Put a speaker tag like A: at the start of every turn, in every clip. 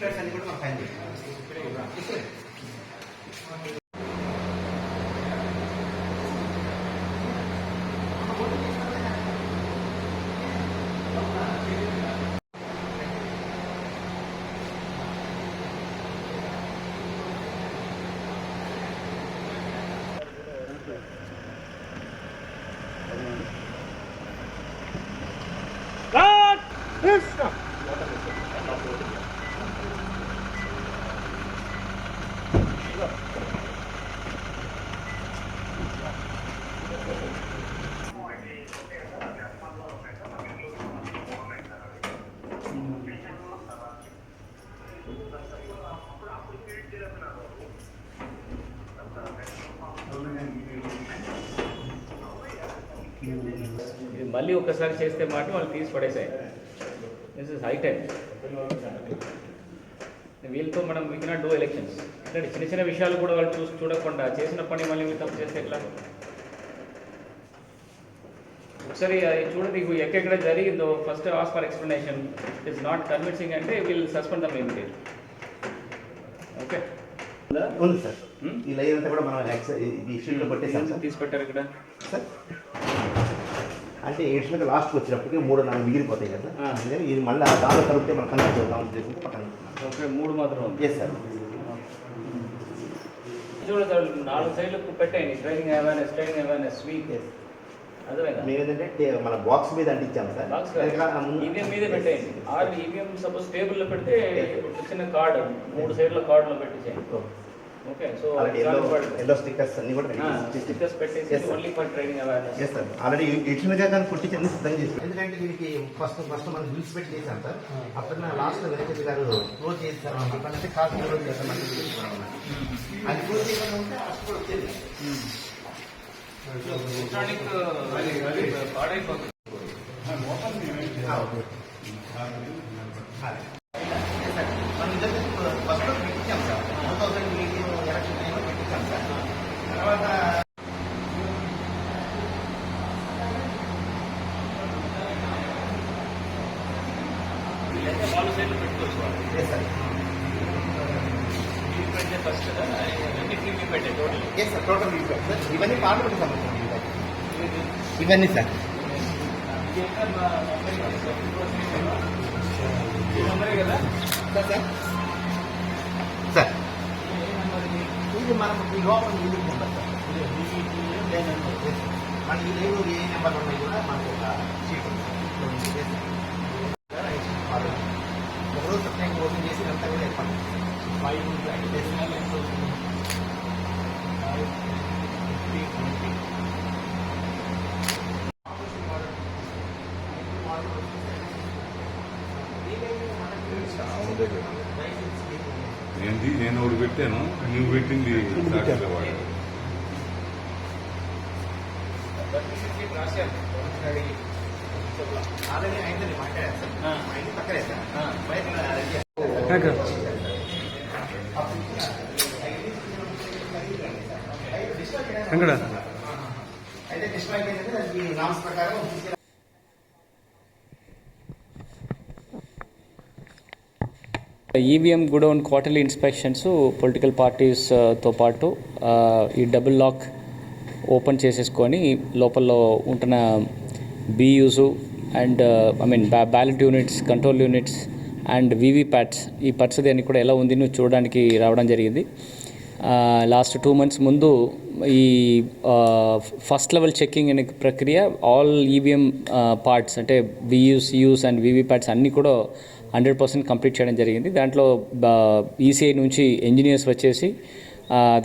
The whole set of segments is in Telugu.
A: ప్యాడ్స్ అన్ని కూడా మనం ఫైన్ చేస్తాం
B: ఇది మళ్ళీ ఒకసారి చేస్తే మాట వాళ్ళు తీసి పడేసాయి. దిస్ ఇస్ హై టైం వీళ్ళతో మనం వీ కెనాట్ డూ ఎలక్షన్స్ అంటే చిన్న చిన్న విషయాలు కూడా వాళ్ళు చూసి చూడకుండా చేసిన పని మళ్ళీ మీరు తప్పు చేస్తే ఎట్లా? ఒకసారి అది చూడండి ఎక్కడెక్కడ జరిగిందో first as per explanation it's not convincing అంటే వీళ్ళు సస్పెండ్ దమ్ ఇమీడియట్ ఓకే
A: ఉంది సార్.
B: Hmm?
A: ఈ లైన్ అంతా కూడా మనం షీట్లో కొట్టేసాం సార్.
B: తీసి పెట్టారు ఇక్కడ?
A: సార్ అంటే ఎడిషనల్గా లాస్ట్కి వచ్చినప్పటికి మూడు నాలుగు మిగిలిపోతాయి కదా. అందుకని ఇది మళ్ళీ దానిలో కలిపితే మనం కనెక్ట్ చేద్దాం చేసుకుంటే పక్కన
B: ఓకే మూడు మాత్రం
A: ఎస్ సార్
B: నాలుగు సైడ్లకు పెట్టండి ట్రైనింగ్ అవేర్నెస్ ట్రైనింగ్ అవేర్నెస్
A: మేము ఏంటంటే మన బాక్స్ మీద అంటించాం సార్.
B: ఈవీఎం మీదే పెట్టేయండి. ఆరు ఈవీఎం సపోజ్ టేబుల్లో పెడితే చిన్న కార్డు మూడు సైడ్ల కార్డులో పెట్టేసేయండి. ఓకే సో
A: ఎల్లో స్టిక్కర్స్ అన్ని కూడా
B: స్టిక్కర్స్ పెట్టేసి. Only for training awareness
A: yes sir already ఎడిషనల్గా కానీ కుట్టించి సిద్ధంగా చేస్తాం ఎందుకంటే దీనికి ఫస్ట్ ఫస్ట్ మనం బిల్స్ పెట్టి చేశాం సార్ అప్పుడు నా లాస్ట్ వెంకటేష్ గారు క్లోజ్ చేశారు అప్పుడంటే కాస్ట్ క్లోజ్ చేస్తామని అది క్లోజ్ చేయకుండా ఉంటే అప్పుడు వచ్చేది.
B: ఎలక్ట్రానిక్ పాడైపోతుంది.
A: ఆ, ఓకే. ఆ, yes, sir. మనం ఇద్దరు first పెట్టించాం sir two thousand eighteen election టైంలో పెట్టించాం సార్ తర్వాత
B: సైడ్లు పెట్టుకోవచ్చు ఫస్ట్ కదా అన్నిటికీ ఇవి పెట్టే total
A: yes sir total sir ఇవన్నీ పార్లమెంట్ సంబంధించి ఇవన్నీ సార్ సార్ ఇది మనం ఈ లోపల ఇది ఉంటుంది సార్. మన ఈ ఏ నెంబర్ ఉన్నాయి కూడా మనకు ఒక షీట్ ఉంది డెసిమల్ ఎంత అవుతుంది? Five, fifty, twenty.
C: ఏంటి నేను ఒకటి పెట్టాను నువ్వు పెట్టింది సాక్షిగా వాడు
A: ఆల్రెడీ అయిందని మాట్లాడారు సార్
B: ఆ.
A: మా ఇంటి పక్కనే సార్
B: ఆ.
A: బయట రెడీ చేస్తారు. అయితే నామ్స్ ప్రకారం తీసి
B: EVM godown quarterly inspections political పార్టీస్తో పాటు ఆ, ఈ డబుల్ లాక్ ఓపెన్ చేసేసుకొని లోపల ఉంటున్న BUs and I mean ba ballot units control units and VVPATs ఈ పరిస్థితి అన్ని కూడా ఎలా ఉంది నువ్వు చూడడానికి రావడం జరిగింది. లాస్ట్ టూ మంత్స్ ముందు ఈ ఫస్ట్ లెవెల్ చెక్కింగ్ అనే ప్రక్రియ ఆల్ ఈవీఎం పార్ట్స్ అంటే వియూస్ యూస్ అండ్ వీవీప్యాట్స్ అన్నీ కూడా హండ్రెడ్ పర్సెంట్ కంప్లీట్ చేయడం జరిగింది. దాంట్లో ఈసీఐ నుంచి ఇంజనీర్స్ వచ్చేసి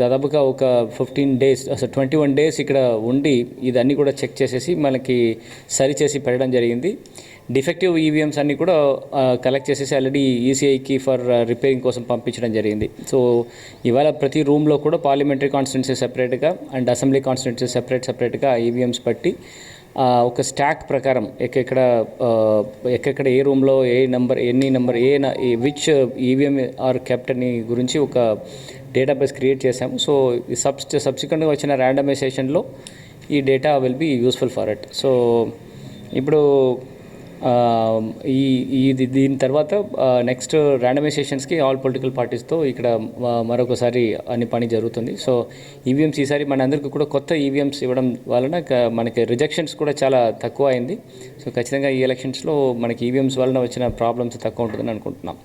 B: దాదాపుగా ఒక ఫిఫ్టీన్ డేస్ అసలు ట్వంటీ వన్ డేస్ ఇక్కడ ఉండి ఇదన్నీ కూడా చెక్ చేసేసి మనకి సరి చేసి పెట్టడం జరిగింది. డిఫెక్టివ్ ఈవీఎంస్ అన్నీ కూడా కలెక్ట్ చేసేసి ఆల్రెడీ ఈసీఐకి ఫర్ రిపేరింగ్ కోసం పంపించడం జరిగింది. సో ఇవాళ ప్రతి రూమ్లో కూడా పార్లమెంటరీ కాన్స్టిట్యున్సీ సెపరేట్గా అండ్ అసెంబ్లీ కాన్స్టిట్యున్సీ సెపరేట్ సెపరేట్గా ఈవీఎంస్ పట్టి ఒక స్టాక్ ప్రకారం ఎక్కడెక్కడ ఆ, ఎక్కడెక్కడ ఏ రూమ్లో ఏ నెంబర్ ఎన్ని నెంబర్ ఏ విచ్ ఈవీఎం ఆర్ కెప్ట్ అని గురించి ఒక డేటాబేస్ క్రియేట్ చేశాము. సో సబ్ సబ్సిక్వెంట్గా వచ్చిన ర్యాండమైజేషన్లో ఈ data will be useful for it so ఇప్పుడు ఈ ఇది దీని తర్వాత నెక్స్ట్ ర్యాండమైజేషన్స్కి ఆల్ పొలిటికల్ పార్టీస్తో ఇక్కడ మరొకసారి అన్ని పని జరుగుతుంది. సో ఈవీఎంస్ ఈసారి మనందరికీ కూడా కొత్త ఈవీఎంస్ ఇవ్వడం వలన మనకి రిజెక్షన్స్ కూడా చాలా తక్కువ అయింది. సో ఖచ్చితంగా ఈ ఎలక్షన్స్లో మనకి ఈవీఎంస్ వలన వచ్చిన ప్రాబ్లమ్స్ తక్కువ ఉంటుందని అనుకుంటున్నాం.